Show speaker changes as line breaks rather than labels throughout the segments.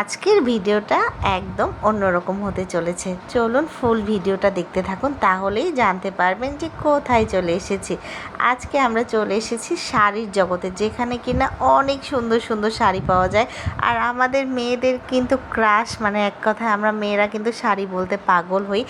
আজকের ভিডিওটা একদম অন্যরকম হতে চলেছে। চলুন ফুল ভিডিওটা দেখতে থাকুন, তাহলেই জানতে পারবেন যে কোথায় চলে এসেছি। আজকে আমরা চলে এসেছি শাড়ির জগতে, যেখানে কিনা অনেক সুন্দর সুন্দর শাড়ি পাওয়া যায়। আর আমাদের মেয়েদের কিন্তু ক্রাশ মানে এক কথায় আমরা মেয়েরা কিন্তু শাড়ি বলতে পাগল হই।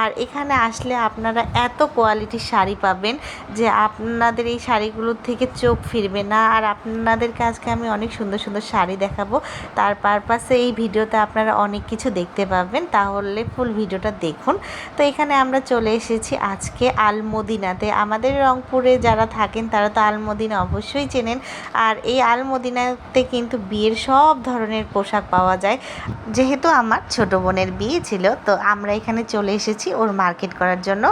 আর এখানে আসলে আপনারা এত কোয়ালিটির শাড়ি পাবেন যে আপনাদের এই শাড়িগুলোর থেকে চোখ ফিরবে না। আর আপনাদেরকে আজকে আমি অনেক সুন্দর সুন্দর শাড়ি দেখাবো। তার পারপাসে এই ভিডিওতে আপনারা অনেক কিছু দেখতে পাবেন, তাহলে ফুল ভিডিওটা দেখুন। তো এখানে আমরা চলে এসেছি আজকে আলমদিনাতে। আমাদের রংপুরে যারা থাকেন, তারা তো আলমদিনা অবশ্যই চেনেন। আর এই আলমদিনাতে কিন্তু বিয়ের সব ধরনের পোশাক পাওয়া যায়। যেহেতু আমার ছোট বোনের বিয়ে ছিল, তো আমরা এখানে চলে এসেছি ওর মার্কেট করার জন্য।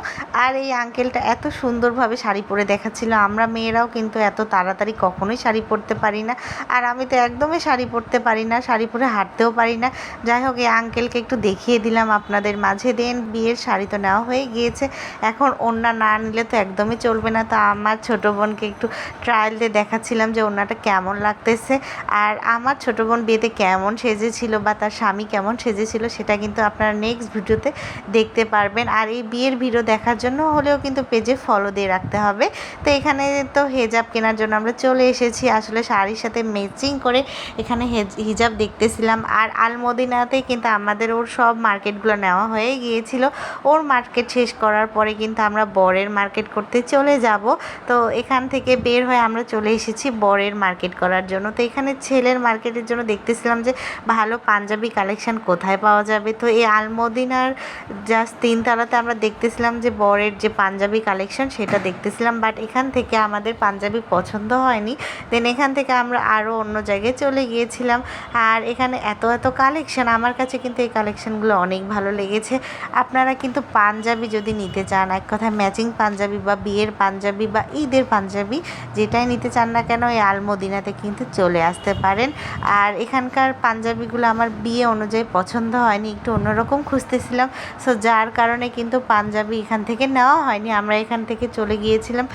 আর এই আঙ্কেলটা এত সুন্দরভাবে শাড়ি পরে দেখাচ্ছিল। আমরা মেয়েরাও কিন্তু এত তাড়াতাড়ি কখনোই শাড়ি পরতে পারি না। আর আমি তো একদমই শাড়ি পরতে পারি না। শাড়ি পরে হাঁটতেও পারি না। যাই হোক, এই আঙ্কেলকে একটু দেখিয়ে দিলাম আপনাদের মাঝে। দেন বিয়ের শাড়ি তো নেওয়া হয়ে গিয়েছে। এখন ওড়না না নিলে তো একদমই চলবে না। তো আমার ছোট বোনকে একটু ট্রায়াল দিয়ে দেখাচ্ছিলাম যে ওড়নাটা কেমন লাগতেছে। আর আমার ছোট বোন বিয়েতে কেমন সেজেছিল বা তার স্বামী কেমন সেজেছিল সেটা কিন্তু আপনারা নেক্সট ভিডিওতে দেখতে পারবেন। আর এই বিয়ের ভিডিও দেখার জন্য হলেও কিন্তু পেজে ফলো দিয়ে রাখতে হবে। তো এখানে তো হেজাব কেনার জন্য আমরা চলে এসেছি। আসলে শাড়ির সাথে ম্যাচিং করে এখানে হেজ- হিজাব দেখতেছিলাম। আর আলমদিনাতে কিন্তু আমাদের ওর সব মার্কেটগুলো নেওয়া হয়ে গিয়েছিল। ওর মার্কেট শেষ করার পরে কিন্তু আমরা বরের মার্কেট করতে চলে যাব। তো এখান থেকে বের হয়ে আমরা চলে এসেছি বরের মার্কেট করার জন্য। তো এখানে ছেলের মার্কেটের জন্য দেখতেছিলাম যে ভালো পাঞ্জাবি কালেকশন কোথায় পাওয়া যাবে। তো এই আলমদিনার জাস্ট তিনতলাতে আমরা দেখতেছিলাম যে বরের যে পাঞ্জাবি কালেকশন সেটা দেখতেছিলাম। বাট এখান থেকে আমাদের পাঞ্জাবি পছন্দ হয়নি। দেন এখান থেকে আমরা আরও অন্য জায়গায় চলে গিয়েছিলাম। আর এখানে এত এত কালেকশন আমার কাছে কিন্তু এই কালেকশনগুলো অনেক ভালো লেগেছে। আপনারা কিন্তু পাঞ্জাবি যদি নিতে চান এক কথায় ম্যাচিং পাঞ্জাবি বা বিয়ের পাঞ্জাবি বা ঈদের পাঞ্জাবি যেটাই নিতে চান না কেন এই আলমদিনাতে কিন্তু চলে আসতে পারেন। আর এখানকার পাঞ্জাবিগুলো আমার বিয়ে অনুযায়ী পছন্দ হয়নি একটু অন্যরকম খুঁজতেছিলাম। সো যার কারণে কিন্তু পাঞ্জাবি এখান থেকে নেওয়া হয়নি। আমরা এখান থেকে চলে গিয়েছিলাম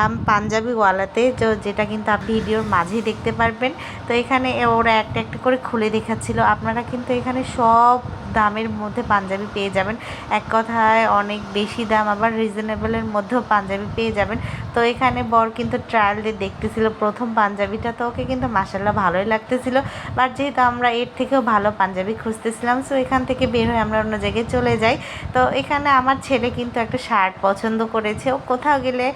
আম, পাঞ্জাবিওয়ালাতে তো যেটা কিন্তু আপনি ভিডিওর মাঝেই দেখতে পারবেন। তো এখানে ওরা একটা একটা করে খুলে দেখাচ্ছিল, আপনারা কিন্তু এখানে সব দামের মধ্যে পাঞ্জাবি পেয়ে যাবেন। এক কথায় অনেক বেশি দাম, আবার রিজনেবলের মধ্যেও পাঞ্জাবি পেয়ে যাবেন। তো এখানে বর কিন্তু ট্রায়াল দিয়ে দেখতেছিল, প্রথম পাঞ্জাবিটা তো ওকে কিন্তু মাসাল্লাহ ভালোই লাগতেছিল। বাট যেহেতু আমরা এর থেকেও ভালো পাঞ্জাবি খুঁজতেছিলাম সো এখান থেকে বের হয়ে আমরা অন্য জায়গায় চলে যাই। তো এখানে আমার ছেলে কিন্তু একটা শার্ট পছন্দ করেছে, ও কোথাও গেলে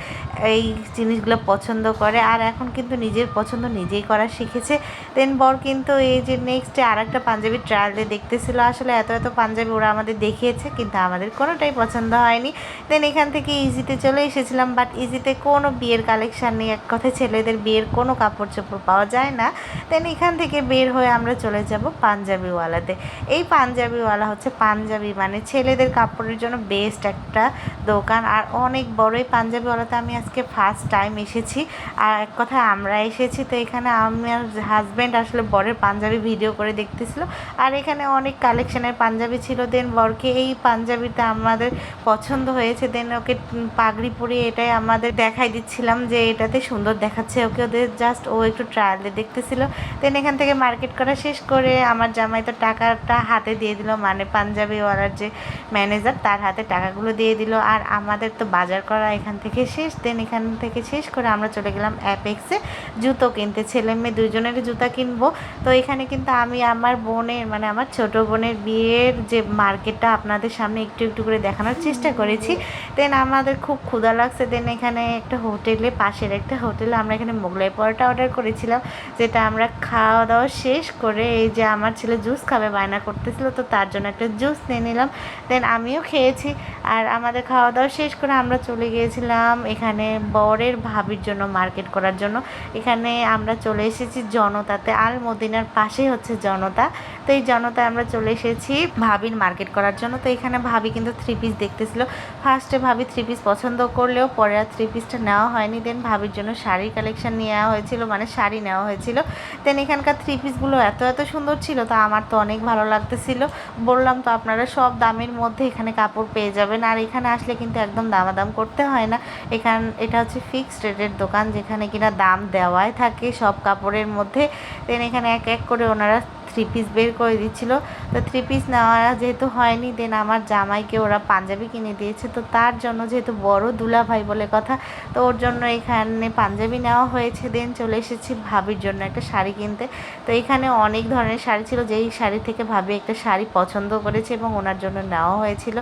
এই জিনিসগুলো পছন্দ করে, আর এখন কিন্তু নিজের পছন্দ নিজেই করা শিখেছে। দেন বর কিন্তু এই যে নেক্সটে আর একটা পাঞ্জাবি ট্রায়াল দিয়ে দেখতেছিল। আসলে এত এত পাঞ্জাবি ওরা আমাদের দেখিয়েছে, কিন্তু আমাদের কোনোটাই পছন্দ হয়নি। দেন এখান থেকে ইজিতে চলে এসেছিলাম বাট ইজিতে কোনো বিয়ের কালেকশান নেই। এক কথায় ছেলেদের বিয়ের কোনো কাপড় চোপড় পাওয়া যায় না। দেন এখান থেকে বের হয়ে আমরা চলে যাব পাঞ্জাবিওয়ালাতে। এই পাঞ্জাবিওয়ালা হচ্ছে পাঞ্জাবি মানে ছেলেদের কাপড়ের জন্য বেস্ট একটা দোকান। আর অনেক বড় এই পাঞ্জাবিওয়ালাতে আমি আজকে ফার্স্ট টাইম এসেছি। আর এক কথায় আমরা এসেছি, তো এখানে আমার হাজব্যান্ড আসলে বরের পাঞ্জাবি ভিডিও করে দেখতেছিল। আর এখানে অনেক কালেকশনের পাঞ্জাবি ছিল। দেন বরকে এই পাঞ্জাবিটা আমাদের পছন্দ হয়েছে। দেন ওকে পাগড়ি পরিয়ে এটাই আমাদের দেখাই দিচ্ছিলাম যে এটাতে সুন্দর দেখাচ্ছে ওকে। ওদের জাস্ট ও একটু ট্রায়ালে দেখতেছিল। দেন এখান থেকে মার্কেট করা শেষ করে আমার জামাই তো টাকাটা হাতে দিয়ে দিল। মানে পাঞ্জাবিওয়ালার যে ম্যানেজার তার হাতে টাকাগুলো দিয়ে দিল। আর আমাদের তো বাজার করা এখান থেকে শেষ। দেন এখান থেকে শেষ করে আমরা চলে গেলাম অ্যাপেক্সে জুতো কিনতে। ছেলে মেয়ে দুজনেরই জুতা কিনবো। তো এখানে কিন্তু আমি আমার বোনের মানে আমার ছোট বোনের বিয়ের যে মার্কেটটা আপনাদের সামনে একটু একটু করে দেখানোর চেষ্টা করেছি। দেন আমাদের খুব ক্ষুধা লাগছে। দেন এখানে একটা হোটেলে, পাশের একটা হোটেলে আমরা এখানে মোগলাই পরোটা অর্ডার করেছিলাম, যেটা আমরা খাওয়া দাওয়া শেষ করে এই যে আমার ছেলে জুস খাবে, বায়না করতেছিল, তো তার জন্য একটা জুস নিয়ে নিলাম। দেন আমিও খেয়েছি। আর আমাদের খাওয়া দাওয়া শেষ করে আমরা চলে গিয়েছিলাম এখানে বরের ভাবির জন্য মার্কেট করার জন্য। এখানে আমরা চলে এসেছি জনতাতে। আল মদিনার পাশেই হচ্ছে জনতা। তো এই জনতায় আমরা চলে এসেছি ভাবির মার্কেট করার জন্য। তো এখানে ভাবি কিন্তু থ্রি পিস দেখতেছিল। ফার্স্টে ভাবি থ্রি পিস পছন্দ করলেও পরে আর থ্রি পিসটা নেওয়া হয়নি। দেন ভাবির জন্য শাড়ির কালেকশন নেওয়া হয়েছিল মানে শাড়ি নেওয়া হয়েছিল। দেন এখানকার থ্রি পিসগুলো এত এত সুন্দর ছিল, তো আমার তো অনেক ভালো লাগতেছিল। বললাম তো আপনারা সব দামের মধ্যে এখানে কাপড় পেয়ে যাবেন। আর এখানে আসলে কিন্তু একদম দামাদাম করতে হয় না। এখান, এটা হচ্ছে ফিক্সড রেটের দোকান, যেখানে কিনা দাম দেওয়াই থাকে সব কাপড়ের মধ্যে। দেন এখানে এক এক করে ওনারা থ্রি পিস বের করে দিচ্ছিল। তো থ্রি পিস নেওয়া যেহেতু হয়নি দেন আমার জামাইকে ওরা পাঞ্জাবি কিনে দিয়েছে। তো তার জন্য যেহেতু বড় দুলা ভাই বলে কথা, তো ওর জন্য এখানে পাঞ্জাবি নেওয়া হয়েছে। দেন চলে এসেছি ভাবির জন্য একটা শাড়ি কিনতে। তো এখানে অনেক ধরনের শাড়ি ছিল, যেই শাড়ি থেকে ভাবি একটা শাড়ি পছন্দ করেছে এবং ওনার জন্য নেওয়া হয়েছিল।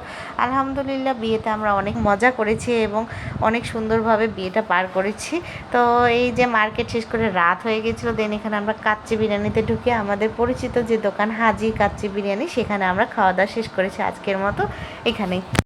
আলহামদুলিল্লাহ, বিয়েতে আমরা অনেক মজা করেছি এবং অনেক সুন্দরভাবে বিয়েটা পার করেছি। তো এই যে মার্কেট শেষ করে রাত হয়ে গেছিল দেন এখানে আমরা কাচ্চি বিরিয়ানিতে ঢুকে আমাদের পরিচিত যে দোকান হাজি কাচ্চি বিরিয়ানি, সেখানে আমরা খাওয়া দাওয়া শেষ করেছি আজকের মতো। এখানেই।